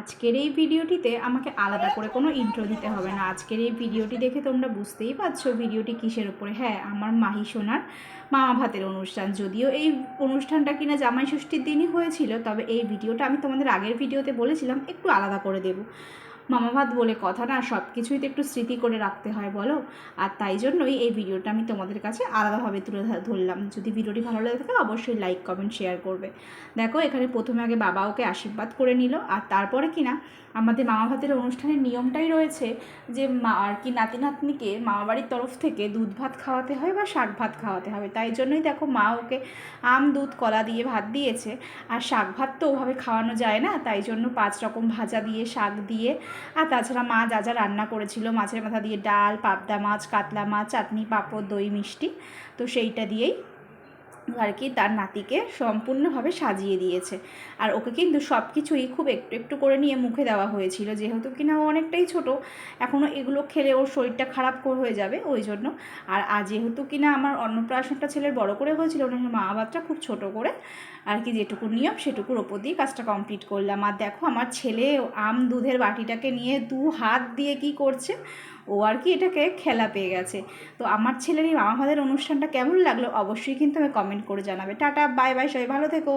আজকের এই ভিডিওটিতে আমাকে আলাদা করে কোনো ইন্ট্রো দিতে হবে না। আজকের এই ভিডিওটি দেখে তোমরা বুঝতেই পারছ ভিডিওটি কিসের উপরে। হ্যাঁ আমার মাহি সোনার মামা ভাতের অনুষ্ঠান। যদিও এই অনুষ্ঠানটা কিনা জামাই ষষ্ঠীর দিনই হয়েছিল, তবে এই ভিডিওটা আমি তোমাদের আগের ভিডিওতে বলেছিলাম, একটু আলাদা করে দেবো। মামা ভাত বলে কথা না সব কিছুই তো একটু স্মৃতি করে রাখতে হয়, বলো? আর তাই জন্যই এই ভিডিওটা আমি তোমাদের কাছে আলাদাভাবে তুলে ধরলাম। যদি ভিডিওটি ভালো লাগে থাকে, অবশ্যই লাইক কমেন্ট শেয়ার করবে। দেখো, এখানে প্রথমে আগে বাবা ওকে আশীর্বাদ করে নিল, আর তারপরে কিনা আমাদের মামা ভাতের অনুষ্ঠানের নিয়মটাই রয়েছে যে মা আর কি নাতি নাতনিকে মামাবাড়ির তরফ থেকে দুধ ভাত খাওয়াতে হয় বা শাক ভাত খাওয়াতে হবে। তাই জন্যই দেখো মা ওকে আম, দুধ, কলা দিয়ে ভাত দিয়েছে, আর শাক ভাত তো ওভাবে খাওয়ানো যায় না, তাই জন্য পাঁচ রকম ভাজা দিয়ে, শাক দিয়ে আর তাছাড়া মা যা যা রান্না করেছিল, মাছের মাথা দিয়ে ডাল, পাবদা মাছ, কাতলা মাছ, চাটনি, পাঁপড়, দই, মিষ্টি, তো সেইটা দিয়েই আর কি তার নাতিকে সম্পূর্ণভাবে সাজিয়ে দিয়েছে। আর ওকে কিন্তু সব কিছুই খুব একটু একটু করে নিয়ে মুখে দেওয়া হয়েছিল। যেহেতু কিনা ও অনেকটাই ছোট এখনও এগুলো খেলে ওর শরীরটা খারাপ হয়ে যাবে ওই জন্য। আর আজ যেহেতু কিনা আমার অন্নপ্রাশনটা ছেলের বড় করে হয়েছিল, ওনার মা বাবাটা খুব ছোট করে, আর কি যেটুকু নিয়ম সেটুকুর ওপর দিয়ে কাজটা কমপ্লিট করলাম। আর দেখো আমার ছেলে আম দুধের বাটিটাকে নিয়ে দু হাত দিয়ে কি করছে ও আর কি এটাকে খেলা পেয়ে গেছে। তো আমার ছেলের এই মামা ভাতের অনুষ্ঠানটা কেমন লাগল অবশ্যই কিন্তু আমি কমেন্ট করে জানাবে। টাটা বাই বাই সবাই ভালো থেকো।